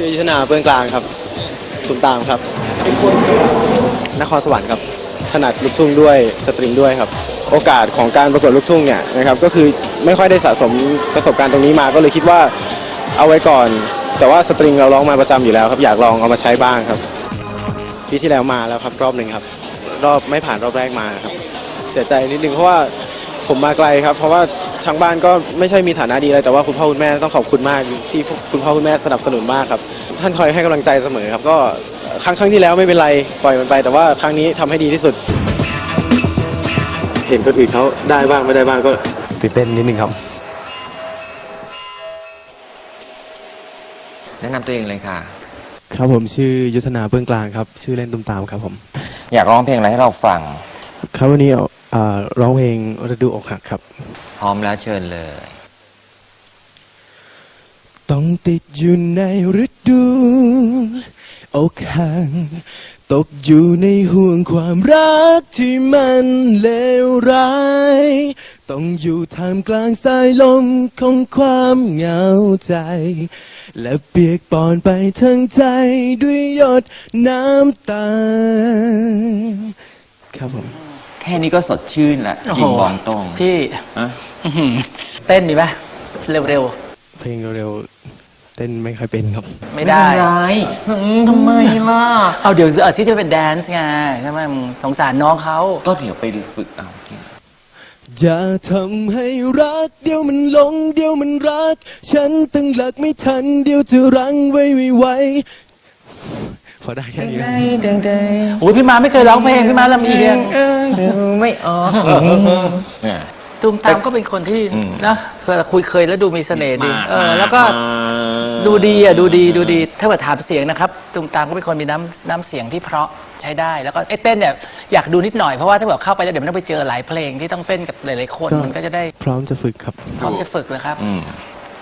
ชื่อยุทธนาเบื้องกลางครับคุณตามครับ นครสวรรค์ครับ ถนัดลูกทุ่งด้วยสตริงด้วยครับ โอกาสของการประกวดลูกทุ่งเนี่ยนะครับก็คือไม่ค่อยได้สะสมประสบการณ์ตรงนี้มาก็เลยคิดว่าเอาไว้ก่อน แต่ว่าสตริงเราร้องมาประจำอยู่แล้วครับ อยากลองเอามาใช้บ้างครับปีที่แล้วมาแล้วครับรอบหนึ่งครับ รอบไม่ผ่านรอบแรกมาครับ เสียใจนิดนึงเพราะว่าผมมาไกลครับ เพราะว่า ทางบ้านก็ไม่ใช่มีฐานะดีอะไรแต่ว่าคุณพ่อคุณแม่ต้องขอบคุณมากที่คุณพ่อคุณแม่สนับสนุนมากครับ ท่านคอยให้กำลังใจเสมอครับ ก็ครั้งครั้งที่แล้วไม่เป็นไรปล่อยมันไป แต่ว่าครั้งนี้ทำให้ดีที่สุด เห็นคนอื่นเขาได้บ้างไม่ได้บ้างก็ตื่นเต้นนิดนึงครับ แนะนำตัวเองเลยค่ะ ครับผมชื่อยุทธนาเบื้องกลางครับ ชื่อเล่นตุ้มตามครับผม อยากร้องเพลงอะไรให้เราฟัง ครับวันนี้อ่าร้องเพลงฤดูอกหักครับ พร้อมแล้วเชิญเลย ต้องติดอยู่ในฤดูอกหักตกอยู่ในห่วงความรักที่มันเลวร้าย ต้องอยู่ท่ามกลางสายลมของความเหงาใจ และเปียกปอนไปทั้งใจด้วยหยดน้ำตา ครับผม ค่นี้ก็สดชื่นละจริงบองตรงพี่ฮะอื้อหือเต้นมีไหมเร็วเพลงเร็วๆ เต้นไม่ค่อยเป็นครับ ๆ ไม่ได้ เป็นไรอืมทำไมล่ะ เอาเดี๋ยวอาทิตย์จะเป็นแดนซ์ไงใช่ไหมมึงสงสารน้องเขา ก็เดี๋ยวไปฝึกเอา อย่าทำให้รัก เดี๋ยวมันหลง เดี๋ยวมันรัก ฉันตั้งหลักไม่ทัน เดี๋ยวจะรั้งไว้ไม่ไหว พอได้แค่นี้นะโอ้ยพี่มาไม่เคยร้องเพลงพี่มาลำเอียงไม่ออกเนี่ย ตูมตามก็เป็นคนที่อืม นะเคยคุยเคยแล้วดูมีเสน่ห์ดีมาเออแล้วก็มาดูดีอะดูดีดูดีถ้าเกิดถามเสียงนะครับตูมตามก็เป็นคนมีน้ำน้ำเสียงที่เพราะใช้ได้แล้วก็ไอ้เต้นเนี่ยอยากดูนิดหน่อยเพราะว่าถ้าเกิดเข้าไปแล้วเดี๋ยวมันต้องไปเจอหลายเพลงที่ต้องเต้นกับหลายๆคนมันก็จะได้พร้อมจะฝึกครับ พร้อมจะฝึกเลยครับ อืม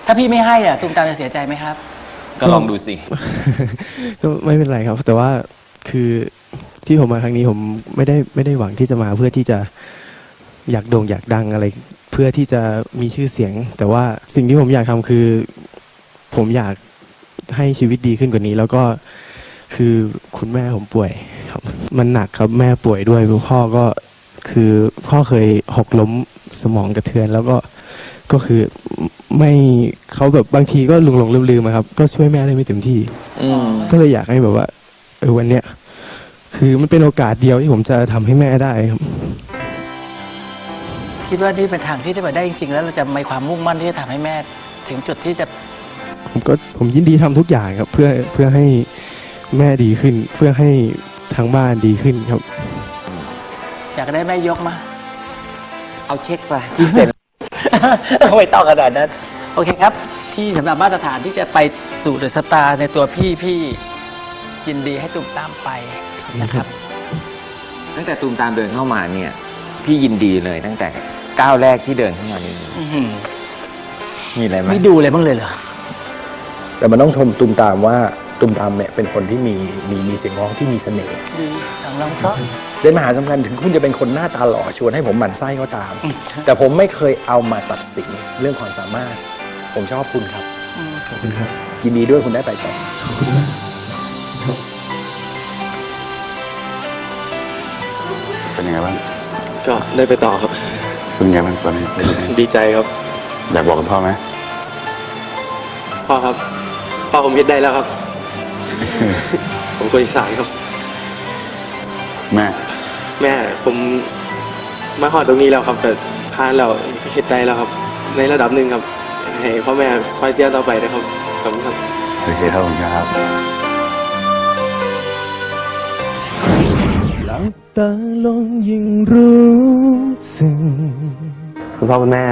ถ้าพี่ไม่ให้อะตูมตามจะเสียใจไหมครับ ก็ลองดูสิ ก็ไม่เป็นไรครับ แต่ว่าคือที่ผมมาครั้งนี้ผมไม่ได้ไม่ได้หวังที่จะมาเพื่อที่จะอยากโด่งอยากดังอะไร เพื่อที่จะมีชื่อเสียง แต่ว่าสิ่งที่ผมอยากทำคือ ผมอยากให้ชีวิตดีขึ้นกว่านี้ แล้วก็คือคุณแม่ผมป่วยครับ มันหนักครับแม่ป่วยด้วยพ่อก็คือพ่อเคยหกล้มสมองกระเทือน แล้วก็ ก็คือไม่เขาแบบบางทีก็หลงหลงลืมลืมๆอะครับ ก็ช่วยแม่ได้ไม่เต็มที่ อืมก็เลยอยากให้แบบว่าเออวันเนี้ยคือมันเป็นโอกาสเดียวที่ผมจะทำให้แม่ได้ครับ คิดว่านี่เป็นทางที่ถ้าเกิดได้จริงๆ แล้วเราจะมีความมุ่งมั่นที่จะทำให้แม่ ถึงจุดที่จะผมก็ผมยินดีทำทุกอย่างครับ เพื่อเพื่อให้แม่ดีขึ้น เพื่อให้ทางบ้านดีขึ้นครับ อยากได้แม่ยกมา เอาเช็คไปที่เซ็น ไม่ต้องขนาดนั้น โอเคครับ ที่สำหรับมาตรฐานที่จะไปสู่เดอะสตาร์ในตัวพี่พี่ยินดีให้ตุ่มตามไปนะครับ ตั้งแต่ตูมตามเดินเข้ามาเนี่ย พี่ยินดีเลยตั้งแต่ก้าวแรกที่เดินเข้ามานี่อื้อหือมีอะไรไหม ไม่ดูเลยบ้างเลยเหรอ แต่มันต้องชมตุมตามว่า ตุมตามเนี่ยเป็นคนที่มีมีมีเสียงร้องที่มีเสน่ห์ดีทางร้องเพราะเด่นมหาสำคัญถึงคุณจะเป็นคนหน้าตาหล่อชวนให้ผมหมั่นไส้ก็ตามแต่ผมไม่เคยเอามาตัดสินเรื่องความสามารถ ผมชอบคุณครับขอบคุณครับยินดีด้วยคุณได้ไปต่อ เป็นยังไงบ้างก็ได้ไปต่อครับ เป็นยังไงบ้างตอนนี้ดีใจครับ อยากบอกกับพ่อไหมพ่อครับ พ่อผมเฮ็ดได้แล้วครับ ผมคนอีสานครับ แม่แม่ผมมาขอดตรงนี้แล้วครับแต่พานเราเฮ็ดได้แล้วครับ ในระดับหนึ่งครับให้พ่อแม่คอยเสียต่อไปนะครับขอบคุณครับ โอเคครับผมครับ หลับตาลงยิ่งรู้สึกคุณพ่อคุณแม่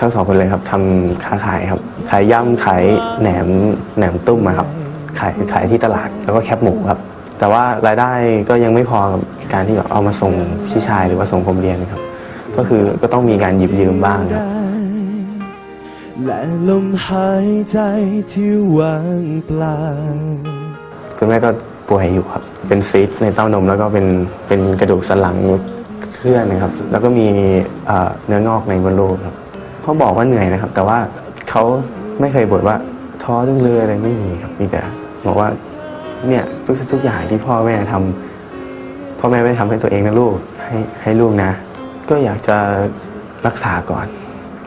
ทั้งสองคนเลยครับทำค้าขายครับ ขายย่ำขายแหนมแหนมตุ้มอะครับ ขายขายที่ตลาดแล้วก็แคบหมูครับ แต่ว่ารายได้ก็ยังไม่พอกับการที่แบบเอามาส่งพี่ชายหรือว่าส่งผมเรียนครับ ก็คือก็ต้องมีการหยิบยืมบ้างครับและลมหายใจที่ว่างเปล่าคุณแม่ก็ป่วยอยู่ครับ เป็นซีสต์ในเต้านมแล้วก็เป็นเป็นกระดูกสันหลังเคลื่อนนะครับ แล้วก็มีเอ่อเนื้องอกในมดลูกครับเขาบอกว่าเหนื่อยนะครับ แต่ว่าเขาไม่เคยบ่นว่าท้อจังเลยอะไรไม่มีครับมีแต่ บอกว่าเนี่ยทุกสิ่งทุกอย่างที่พ่อแม่ทำพ่อแม่ไม่ได้ทำให้ตัวเองนะลูกให้ให้ลูกนะ ก็อยากจะรักษาก่อน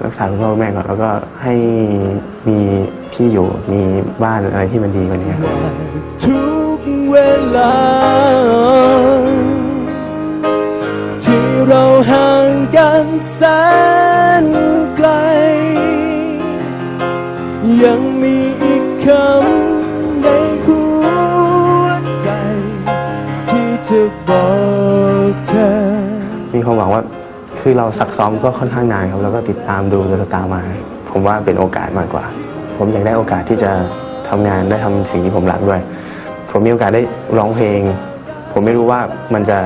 รักษาคุณพ่อแม่ก่อน แล้วก็ให้มีที่อยู่มีบ้านอะไรที่มันดีกว่านี้ทุกเวลา ที่เราห่างกันแสนไกล ยังมีอีกคำ บอกเธอ มีความหวังว่าคือเราซักซ้อมก็ค่อนข้างนานครับ แล้วก็ติดตามดูจนสตาร์มา ผมว่าเป็นโอกาสมากกว่า ผมอยากได้โอกาสที่จะทำงานได้ทำสิ่งที่ผมรักด้วย ผมมีโอกาสได้ร้องเพลง ผมไม่รู้ว่ามันจะ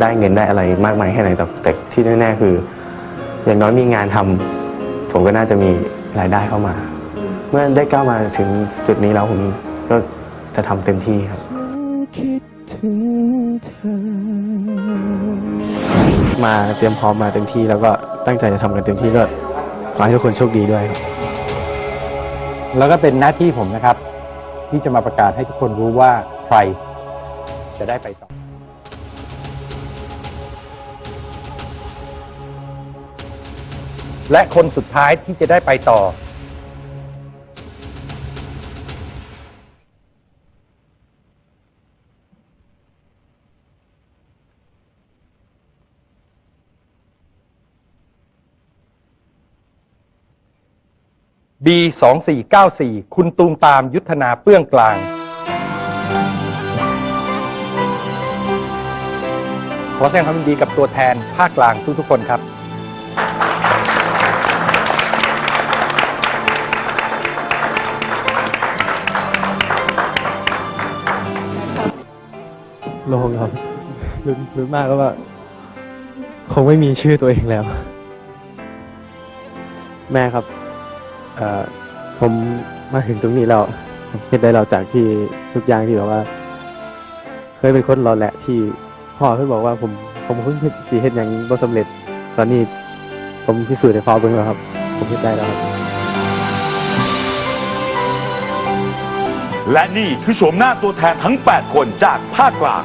ได้เงินได้อะไรมากมายแค่ไหนแต่แต่ที่แน่ๆคือ อย่างน้อยมีงานทำผมก็น่าจะมีรายได้เข้ามา เมื่อได้ก้าวมาถึงจุดนี้แล้วผมก็จะทำเต็มที่ครับ ถึงเธอ มาเตรียมพร้อมมาเต็มที่แล้วก็ตั้งใจจะทำกันเต็มที่ก็ขอให้ทุกคนโชคดีด้วยครับแล้วก็เป็นหน้าที่ผมนะครับ ที่จะมาประกาศให้ทุกคนรู้ว่าใครจะได้ไปต่อ และคนสุดท้ายที่จะได้ไปต่อ B 2 4 9 4 คุณตูมตามยุทธนาเปื้องกลาง ขอแสดงความยินดีกับตัวแทนภาคกลางทุกๆคนครับ โล่งครับรุนรุนมากก็ว่า คงไม่มีชื่อตัวเองแล้ว แม่ครับ เอ่อผมมาถึงตรงนี้แล้วเห็นได้เราจากที่ทุกอย่างที่แบบว่า เคยเป็นคนรอแหละที่พ่อเพิ่งบอกว่าผมผมเพิ่งจีเฮ็ดอย่างบ่สำเร็จ ตอนนี้ผมพิสูจน์ให้พ่อเบิ่งแล้วครับ ผมเฮ็ดได้แล้วครับ และนี่คือโฉมหน้าตัวแทนทั้ง 8 คนจากภาคกลาง